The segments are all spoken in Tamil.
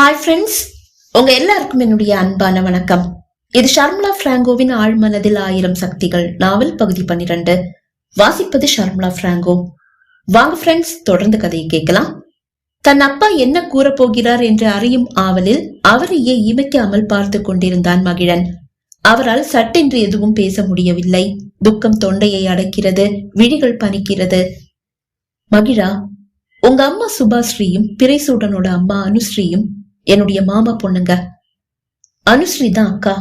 ஹாய் ஃப்ரெண்ட்ஸ் உங்க எல்லாருக்கும் என்னுடைய அன்பான வணக்கம். இது ஷர்மிளா பிராங்கோவின் ஆழ்மனதில் ஆயிரம் சக்திகள் நாவல் பகுதி பன்னிரண்டு. வாசிப்பது ஷர்மிளா பிராங்கோ. வாங்க ஃப்ரெண்ட்ஸ் தொடர்ந்து கதையை கேட்கலாம். தன் அப்பா என்ன கூறப் போகிறார் என்று அறியும் ஆவலில் அவரையே இமைக்காமல் பார்த்து கொண்டிருந்தான் மகிழன். அவரால் சட்டென்று எதுவும் பேச முடியவில்லை. துக்கம் தொண்டையை அடக்கிறது விழிகள் பனிக்கிறது. மகிழா உங்க அம்மா சுபாஸ்ரீயும் பிறைசூடனோட அம்மா அனுஸ்ரீயும் என்னுடைய மாமா பொண்ணுங்க. அனுஸ்ரீ தான் அக்கா.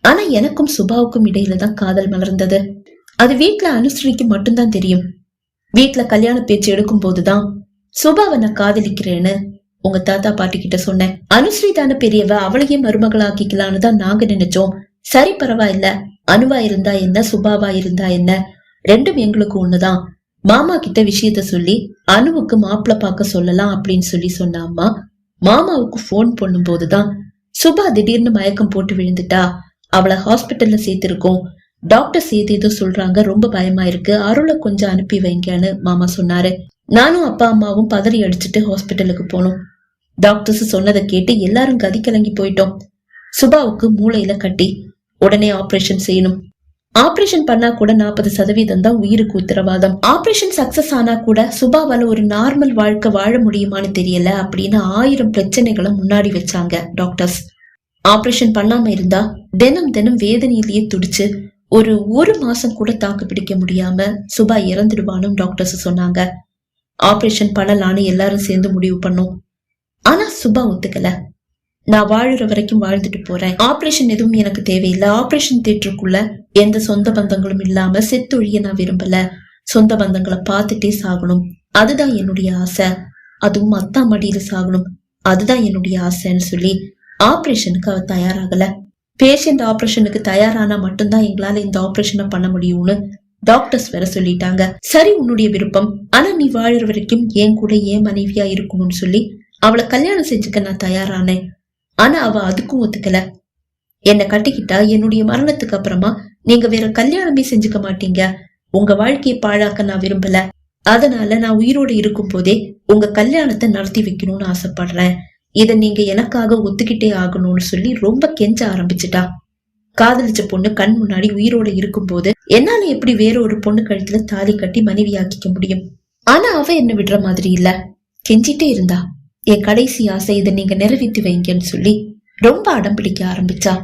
ஆனா எனக்கும் சுபாவுக்கும் இடையில தான் காதல் மலர்ந்தது. அது வீட்டுல அனுஸ்ரீக்கு மட்டும்தான் தெரியும். வீட்டுல கல்யாண பேச்சு எடுக்கும் போதுதான் சுபாவை நான் காதலிக்கிறேன்னு உங்க தாத்தா பாட்டி கிட்ட சொன்னேன். அனுஸ்ரீ தானே பெரியவ அவளையே மருமகளாக்கிக்கலான்னு தான் நாங்க நினைச்சோம். சரி பரவாயில்ல. அனுவா இருந்தா என்ன சுபாவா இருந்தா என்ன? ரெண்டும் எங்களுக்கு ஒண்ணுதான். மாமா கிட்ட விஷயத்த சொல்லி அனுவுக்கு மாப்பிள்ள பார்க்க சொல்லலாம் அப்படின்னு சொல்லி சொன்ன அம்மா மாமாவுக்கு போன் பண்ணும் போதுதான் சுபா திடீர்னு மயக்கம் போட்டு விழுந்துட்டா. அவளை ஹாஸ்பிட்டல்ல சேர்த்திருக்கோம். டாக்டர் சேர்த்து ஏதோ சொல்றாங்க. ரொம்ப பயமா இருக்கு. அருளை கொஞ்சம் அனுப்பி வைங்கன்னு மாமா சொன்னாரு. நானும் அப்பா அம்மாவும் பதறி அடிச்சுட்டு ஹாஸ்பிட்டலுக்கு போனோம். டாக்டர்ஸ் சொன்னதை கேட்டு எல்லாரும் கதி கலங்கி போயிட்டோம். சுபாவுக்கு மூளையில கட்டி உடனே ஆபரேஷன் செய்யணும். ஆபரேஷன் பண்ணா கூட நாற்பது சதவீதம் தான் உயிருக்கு உத்தரவாதம். ஆபரேஷன் சக்சஸ் ஆனா கூட சுபாவால ஒரு நார்மல் வாழ்க்கை வாழ முடியுமான்னு தெரியல அப்படின்னு ஆயிரம் பிரச்சனைகளை முன்னாடி வச்சாங்க டாக்டர்ஸ் ஆபரேஷன் பண்ணாம இருந்தா தினம் தினம் வேதனையிலேயே துடிச்சு ஒரு ஒரு மாசம் கூட தாக்கு பிடிக்க முடியாம சுபா இறந்துடுவானும் டாக்டர்ஸ் சொன்னாங்க. ஆபரேஷன் பண்ணலான்னு எல்லாரும் சேர்ந்து முடிவு பண்ணோம். ஆனா சுபா ஒத்துக்கல. நான் வாழுற வரைக்கும் வாழ்ந்துட்டு போறேன். ஆபரேஷன் எதுவும் எனக்கு தேவையில்லை. ஆபரேஷன் தேட்டருக்குள்ள எந்த சொந்த பந்தங்களும் இல்லாம செத்தொழிய நான் விரும்பல. சொந்த பந்தங்களை பார்த்துட்டே சாகணும். அதுதான் என்னுடைய ஆசை. அதுவும் அத்தா மடியில சாகணும். அதுதான் என்னுடைய ஆசைன்னு சொல்லி ஆபரேஷனுக்கு அவ தயாராகல. பேஷண்ட் ஆபரேஷனுக்கு தயாரானா மட்டும்தான் எங்களால இந்த ஆபரேஷனை பண்ண முடியும்னு டாக்டர்ஸ் வேற சொல்லிட்டாங்க. சரி உன்னுடைய விருப்பம். ஆனா நீ வாழுற வரைக்கும் என் கூட ஏன் மனைவியா இருக்கணும்னு சொல்லி அவளை கல்யாணம் செஞ்சுக்க நான் தயாரானேன். ஆனா அவ அதுக்கும் ஒத்துக்கல. என்னை கட்டிக்கிட்டா என்னுடைய மரணத்துக்கு அப்புறமா நீங்க வேற கல்யாணமே செஞ்சுக்க மாட்டீங்க. உங்க வாழ்க்கையை பாழாக்க நான் விரும்பல. அதனால நான் உயிரோடு இருக்கும் போதே உங்க கல்யாணத்தை நடத்தி வைக்கணும்னு ஆசைப்படுறேன். இத நீங்க எனக்காக ஒத்துக்கிட்டே ஆகணும்னு சொல்லி ரொம்ப கெஞ்ச ஆரம்பிச்சுட்டா. காதலிச்ச பொண்ணு கண் முன்னாடி உயிரோட இருக்கும்போது என்னால எப்படி வேற ஒரு பொண்ணு கழுத்துல தாலி கட்டி மனைவியாக்கிக்க முடியும்? ஆனா அவ என்ன விடுற மாதிரி இல்ல. கெஞ்சிட்டே இருந்தா. என் கடைசி ஆசை இதை நீங்க நிறைவேற்றி வைங்கன்னு சொல்லி ரொம்ப அடம் பிடிக்க ஆரம்பிச்சா.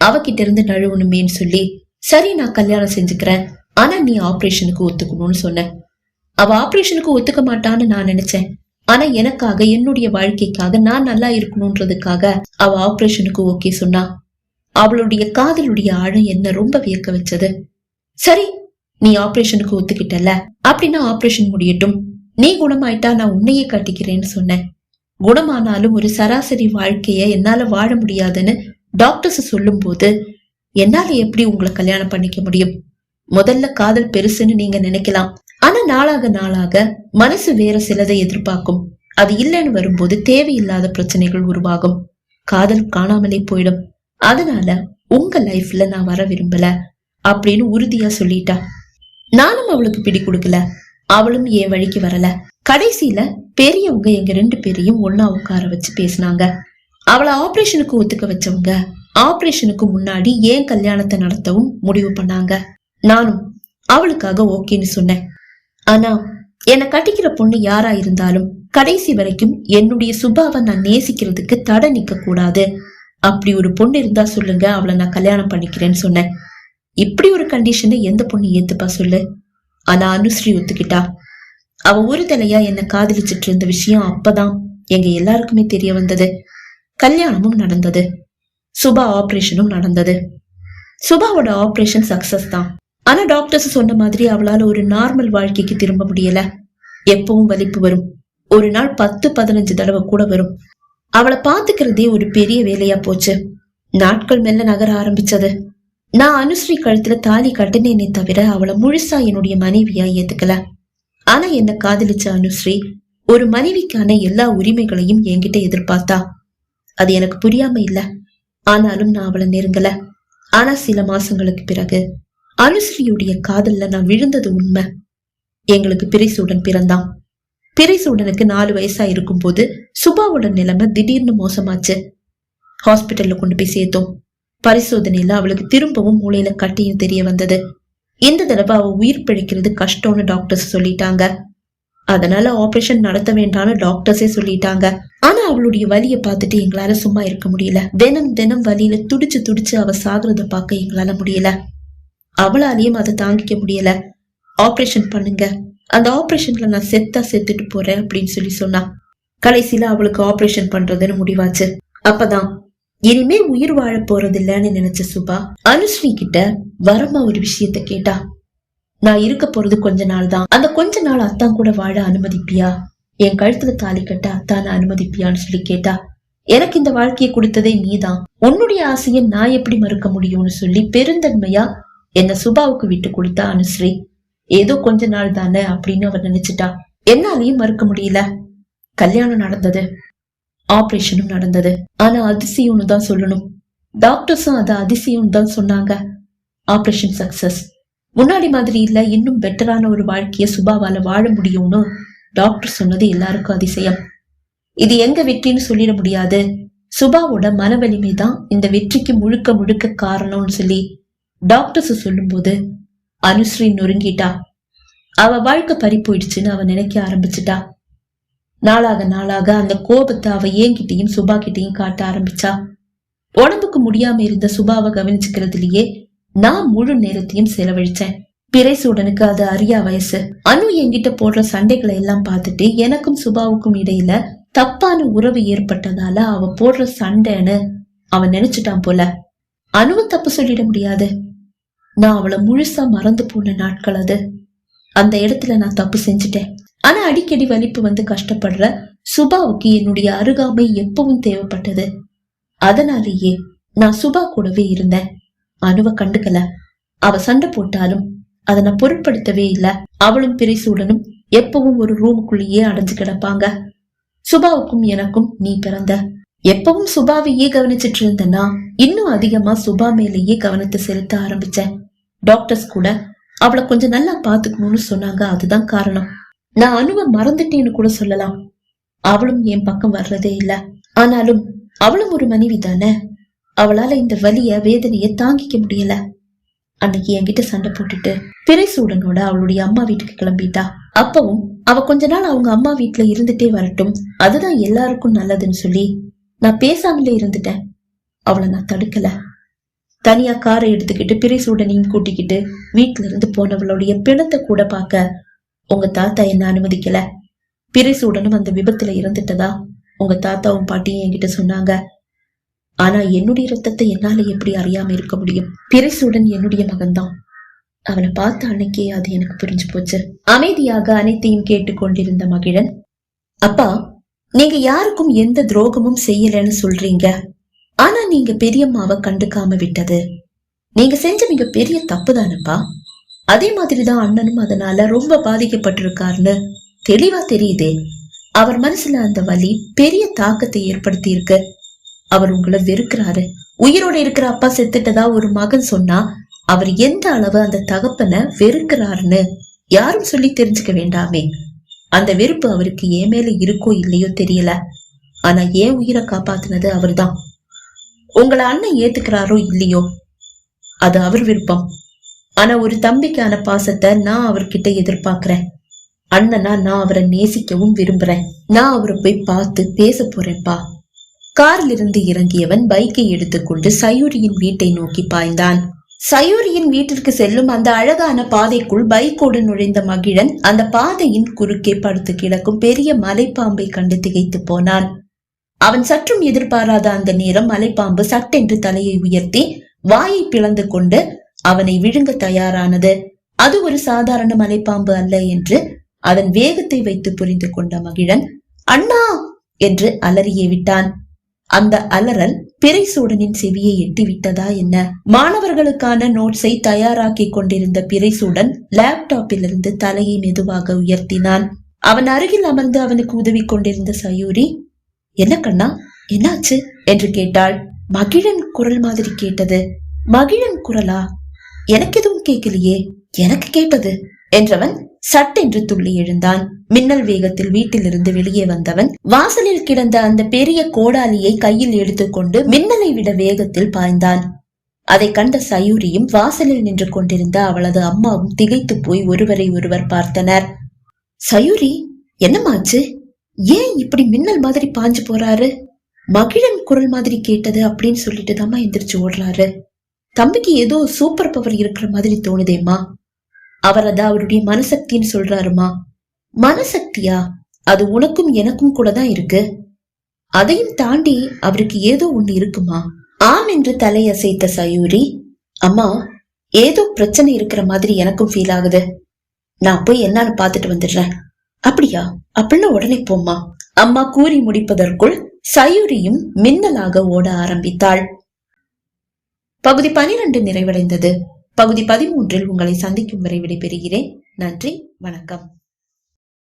அவகிட்ட இருந்து நழுவணுமேன்னு சொல்லி சரி நான் கல்யாணம் செஞ்சுக்கிறேன். ஆனா நீ ஆபரேஷனுக்கு ஒத்துக்கணும்னு சொன்ன. அவ ஆபரேஷனுக்கு ஒத்துக்க மாட்டான்னு நான் நினைச்சேன். ஆனா எனக்காக என்னுடைய வாழ்க்கைக்காக நான் நல்லா இருக்கணும்ன்றதுக்காக அவ ஆபரேஷனுக்கு ஓகே சொன்னா அவளுடைய காதலுடைய ஆழம் என்ன ரொம்ப வியக்க வச்சது. சரி நீ ஆபரேஷனுக்கு ஒத்துக்கிட்டல அப்படின்னா ஆபரேஷன் முடியட்டும். நீ குணமாயிட்டா நான் உன்னையே கட்டிக்கிறேன்னு சொன்னேன். குணமானாலும் ஒரு சராசரி வாழ்க்கைய என்னால வாழ முடியாதுன்னு டாக்டர்ஸ் சொல்லும் போது என்னால எப்படி உங்களை கல்யாணம் பண்ணிக்க முடியும்? முதல்ல காதல் பெருசுன்னு நீங்க நினைக்கலாம். ஆனா நாளாக நாளாக மனசு வேற சிலதை எதிர்பார்க்கும். அது இல்லைன்னு வரும்போது தேவையில்லாத பிரச்சனைகள் உருவாகும். காதல் காணாமலே போயிடும். அதனால உங்க லைஃப்ல நான் வர விரும்பல அப்படின்னு உறுதியா சொல்லிட்டா. நானும் அவளுக்கு பிடி கொடுக்கல. அவளும் என் வழிக்கு வரல. கடைசியில பெரியவங்க எங்க ரெண்டு பேரையும் ஒன்னா உட்கார வச்சு பேசினாங்க. அவளை ஆபரேஷனுக்கு ஒத்துக்க வச்சவங்க ஆபரேஷனுக்கு முன்னாடி ஏன் கல்யாணத்தை நடத்தவும் முடிவு பண்ணாங்க. நானும் அவளுக்காக ஓகேன்னு சொன்னேன். ஆனா என்னை கட்டிக்கிற பொண்ணு யாரா இருந்தாலும் கடைசி வரைக்கும் என்னுடைய சுபாவை நான் நேசிக்கிறதுக்கு தடை நிக்க கூடாது. அப்படி ஒரு பொண்ணு இருந்தா சொல்லுங்க அவளை நான் கல்யாணம் பண்ணிக்கிறேன்னு சொன்னேன். இப்படி ஒரு கண்டிஷனை எந்த பொண்ணு ஏத்துப்பா சொல்லு? ஆனா அனுஸ்ரீ ஒத்துக்கிட்டா. அவ ஒரு தலையா என்ன காதலிச்சிட்டு இருந்த விஷயம் அப்பதான் எங்க எல்லாருக்குமே தெரிய வந்தது. கல்யாணமும் நடந்தது. சுபா ஆபரேஷனும் நடந்தது. சுபாவோட ஆபரேஷன் சக்சஸ் தான். ஆனா டாக்டர்ஸ் சொன்ன மாதிரி அவளால ஒரு நார்மல் வாழ்க்கைக்கு திரும்ப முடியல. எப்பவும் வலிப்பு வரும். ஒரு நாள் பத்து பதினஞ்சு தடவை கூட வரும். அவளை பாத்துக்கிறதே ஒரு பெரிய வேலையா போச்சு. நாட்கள் மெல்ல நகர ஆரம்பிச்சது. நான் அனுஸ்ரீ கழுத்துல தாலி கட்டினேனே தவிர அவளை முழுசா என்னுடைய மனைவியா ஏத்துக்கல. ஆனா என்ன காதலிச்ச அனுஸ்ரீ? ஒரு மனைவிக்கான எல்லா உரிமைகளையும் என்கிட்ட எதிர்பார்த்தா? அது எனக்கு புரியாம இல்ல. ஆனாலும் நான் அவளை நெருங்கல. ஆனா சில மாசங்களுக்கு பிறகு அனுஸ்ரீயுடைய காதல்ல நான் விழுந்தது உண்மை. எங்களுக்கு பிரிசூடன் பிறந்தான். பிரிசூடனுக்கு நாலு வயசா இருக்கும்போது சுபாவோட நிலைமை திடீர்னு மோசமாச்சு. ஹாஸ்பிட்டல்ல கொண்டு போய் சேர்த்தோம். பரிசோதனையில அவளுக்கு திரும்பவும் மூளையில கட்டியும் தெரிய வந்தது. இந்த தடவை அவ உயிர் பிழைக்கிறது கஷ்டம்னு டாக்டர்ஸ் சொல்லிட்டாங்க. அதனால ஆபரேஷன் நடத்த வேண்டாம்னு டாக்டர்ஸே சொல்லிட்டாங்க. ஆனா அவளுடைய வலியை பார்த்துட்டு எங்களால சும்மா இருக்க முடியல. தினம் தினம் வலியில துடிச்சு துடிச்சு அவ சாகுறத பார்க்க எங்களால முடியல. அவளாலையும் அதை தாங்கிக்க முடியல. ஆபரேஷன் பண்ணுங்க. அந்த ஆபரேஷன்ல நான் செத்தா செத்துட்டு போறேன் அப்படின்னு சொல்லி சொன்னா. கடைசியில அவளுக்கு ஆபரேஷன் பண்றதுன்னு முடிவாச்சு. அப்பதான் இனிமே உயிர் வாழ போறது இல்லன்னு நினைச்ச சுபா அனுஸ்ரீ கிட்ட வரமா ஒரு விஷயத்த கேட்டா? நான் இருக்க போறது கொஞ்ச நாள் தான் அந்த கொஞ்ச நாள் அத்தான் கூட வாழ அனுமதிப்பியா? என் கழுத்துல தாலி கட்ட அத்தான அனுமதிப்பியான்னு சொல்லி கேட்டா எனக்கு இந்த வாழ்க்கையை கொடுத்ததே நீதான். உன்னுடைய ஆசையை நான் எப்படி மறுக்க முடியும்னு சொல்லி பெருந்தன்மையா என்ன சுபாவுக்கு விட்டு கொடுத்தா அனுஸ்ரீ ஏதோ கொஞ்ச நாள் தானே அப்படின்னு அவர் நினைச்சிட்டா. என்னாலையும் மறுக்க முடியல. கல்யாணம் நடந்தது. ஆபரேஷனும் நடந்தது. ஆனா அதிசயம்னு தான் சொல்லணும். டாக்டர்ஸும் அதை அதிசயம்னு தான் சொன்னாங்க. Operation success. முன்னாடி மாதிரி இல்ல இன்னும் பெட்டரான ஒரு வாழ்க்கைய சுபாவால வாழ முடியும்னு டாக்டர் சொன்னது எல்லாருக்கும் அதிசயம். இது எங்க வெற்றின்னு சொல்லிட முடியாது. சுபாவோட மன வலிமை தான் இந்த வெற்றிக்கு முழுக்க முழுக்க காரணம்னு சொல்லி டாக்டர்ஸ் சொல்லும்போது அனுஸ்ரீ நொறுங்கிட்டா. அவ வாழ்க்கை பறி போயிடுச்சுன்னு அவ நினைக்க ஆரம்பிச்சிட்டா. நாளாக நாளாக அந்த கோபத்தை அவ ஏங்கிட்டையும் சுபா கிட்டையும் காட்ட ஆரம்பிச்சா. உடம்புக்கு முடியாம இருந்த சுபாவை கவனிச்சுக்கிறதுலயே நான் முழு நேரத்தையும் செலவழிச்சேன். பிறைசூடனுக்கு அது அரியா வயசு. அனு என்கிட்ட போடுற சண்டைகளை எல்லாம் பார்த்துட்டு எனக்கும் சுபாவுக்கும் இடையில தப்பான உறவு ஏற்பட்டதால அவ போடுற சண்டைன்னு அவன் நினைச்சிட்டான் போல. அணுவ தப்பு சொல்லிட முடியாது. நான் அவளை முழுசா மறந்து போன நாட்கள் அது. அந்த இடத்துல நான் தப்பு செஞ்சுட்டேன். ஆனா அடிக்கடி வலிப்பு வந்து கஷ்டப்படுற சுபாவுக்கு என்னுடைய அருகாமை எப்பவும் தேவைப்பட்டது. அதனாலேயே நான் சுபா கூடவே இருந்தேன். அணுவ கண்டுக்கல. அவ சண்டை போட்டாலும் அதை நான் பொருட்படுத்தவே இல்ல. அவளும் பிரிசூடனும் எப்பவும் ஒரு ரூமுக்குள்ளேயே அடைஞ்சு கிடப்பாங்க. சுபாவுக்கும் எனக்கும் நீ பிறந்த. எப்பவும் சுபாவையே கவனிச்சிட்டு இருந்தனா இன்னும் அதிகமா சுபா மேலேயே கவனத்தை செலுத்த ஆரம்பிச்சேன். டாக்டர்ஸ் கூட அவளை கொஞ்சம் நல்லா பாத்துக்கணும்னு சொன்னாங்க. அதுதான் காரணம். நான் அனுவ மறந்துட்டேன்னு கூட சொல்லலாம். அவளும் என் பக்கம் வர்றதே இல்ல. ஆனாலும் அவளும் ஒரு மனைவி தானே. அவளால இந்த வலிய வேதனைய தாங்கிக்க முடியல. அன்னைக்கு என்கிட்ட சண்டை போட்டுட்டு பிறைசூடனோட அவளுடைய அம்மா வீட்டுக்கு கிளம்பிட்டா. அப்பவும் அவ கொஞ்ச நாள் அவங்க அம்மா வீட்டுல இருந்துட்டே வரட்டும். அதுதான் எல்லாருக்கும் நல்லதுன்னு சொல்லி நான் பேசாமலே இருந்துட்டேன். அவளை நான் தடுக்கல. தனியா காரை எடுத்துக்கிட்டு பிறைசூடனையும் கூட்டிக்கிட்டு வீட்டுல இருந்து போனவளுடைய பிணத்தை கூட பார்க்க உங்க தாத்தா என்ன அனுமதிக்கல? பிரிசுடனும் அந்த விபத்துல இறந்துட்டதா? உங்க தாத்தாவும் பாட்டியும் என்கிட்ட சொன்னாங்க. ஆனா என்னுடைய ரத்தத்தை என்னால எப்படி அறியாம இருக்க முடியும்? பிரிசுடன் என்னுடைய மகன்தான். அவனை பார்த்த அன்னைக்கே அது எனக்கு புரிஞ்சு போச்சு. அமைதியாக அனைத்தையும் கேட்டுக்கொண்டிருந்த மகிழன் அப்பா நீங்க யாருக்கும் எந்த துரோகமும் செய்யலன்னு சொல்றீங்க. ஆனா நீங்க பெரியம்மாவை கண்டுக்காம விட்டது. நீங்க செஞ்ச மிக பெரிய தப்பு தானப்பா அதே மாதிரிதான் அண்ணனும் அதனால ரொம்ப பாதிக்கப்பட்டிருக்காருன்னு தெளிவா தெரியுதே. அவர் மனசுல அந்த வலி பெரிய தாக்கத்தை ஏற்படுத்தி இருக்கு அவர் உங்களை வெறுக்கிறாரு. உயிரோட இருக்கிற அப்பா செத்துட்டதா ஒரு மகன் சொன்னா அவர் எந்த அளவு அந்த தகப்பனை வெறுக்கிறாருன்னு யாரும் சொல்லி தெரிஞ்சுக்க வேண்டாமே. அந்த வெறுப்பு அவருக்கு ஏன் மேல இருக்கோ இல்லையோ தெரியல. ஆனா ஏன் உயிரை காப்பாத்துனது அவர்தான். உங்களை அண்ணன் ஏத்துக்கிறாரோ இல்லையோ? அது அவர் விருப்பம். ஆனா ஒரு தம்பிக்கான பாசத்தை நான் அவர்கிட்ட எதிர்பார்க்கிறேன். அண்ணனா நான் அவரை நேசிக்கவும் விரும்புறேன். நான் அவரை போய் பார்த்து பேச போறேன்ப்பா. காரில் இருந்து இறங்கியவன் பைக்கை எடுத்துக்கொண்டு சயூரியின் வீட்டை நோக்கி பாய்ந்தான். சயூரியின் வீட்டிற்கு செல்லும் அந்த அழகான பாதைக்குள் பைக்கோடு நுழைந்த மகிழன் அந்த பாதையின் குறுக்கே படுத்து கிடக்கும் பெரிய மலைப்பாம்பை கண்டு திகைத்து போனான். அவன் சற்றும் எதிர்பாராத அந்த நேரம் மலைப்பாம்பு சட்டென்று தலையை உயர்த்தி வாயை பிளந்து கொண்டு அவனை விழுங்க தயாரானது. அது ஒரு சாதாரண மலைப்பாம்பு அல்ல என்று அதன் வேகத்தை வைத்து புரிந்து கொண்ட மகிழன் அண்ணா! என்று அலறியே விட்டான். அந்த அலறல் பிறைசூடனின் செவியை எட்டிவிட்டதா என்ன? மாணவர்களுக்கான நோட்ஸை தயாராக்கி கொண்டிருந்த பிறைசூடன் லேப்டாப்பில் இருந்து தலையை மெதுவாக உயர்த்தினான். அவன் அருகில் அமர்ந்து அவனுக்கு உதவி கொண்டிருந்த சயூரி என்ன கண்ணா என்னாச்சு? என்று கேட்டாள். மகிழன் குரல் மாதிரி கேட்டது. மகிழன் குரலா? எனக்கு எதுவும் கேட்கலையே? எனக்கு கேட்டது? என்றவன் சட்டென்று துள்ளி எழுந்தான். மின்னல் வேகத்தில் வீட்டிலிருந்து வெளியே வந்தவன் வாசலில் கிடந்த அந்த பெரிய கோடாலியை கையில் எடுத்துக்கொண்டு மின்னலை விட வேகத்தில் பாய்ந்தான். அதை கண்ட சயூரியும் வாசலில் நின்று கொண்டிருந்த அவளது அம்மாவும் திகைத்து போய் ஒருவரை ஒருவர் பார்த்தனர். சயூரி என்னமாச்சு ஏன் இப்படி மின்னல் மாதிரி பாஞ்சு போறாரு? மகிழன் குரல் மாதிரி கேட்டது அப்படின்னு சொல்லிட்டு தாமா எந்திரிச்சு ஓடுறாரு. தம்பிக்கு ஏதோ சூப்பர் பவர் இருக்கிற மாதிரி தோணுதேம்மா. அவர் அதான் அவருடைய மனசக்தின்னு சொல்றாருமா. மனசக்தியா? அது உனக்கும் எனக்கும் கூட தான் இருக்கு. அதையும் தாண்டி அவருக்கு ஏதோ ஒண்ணு இருக்குமா? ஆம் என்று தலையசைத்த சயூரி அம்மா ஏதோ பிரச்சனை இருக்கிற மாதிரி எனக்கும் ஃபீல் ஆகுது. நான் போய் என்னன்னு பாத்துட்டு வந்துடுறேன். அப்படியா? அப்படின்னு உடனே போம்மா. அம்மா கூறி முடிப்பதற்குள் சயூரியும் மின்னலாக ஓட ஆரம்பித்தாள். பகுதி பனிரெண்டு நிறைவடைந்தது. பகுதி பதிமூன்றில் உங்களை சந்திக்கும் வரை விடைபெறுகிறேன். நன்றி வணக்கம்.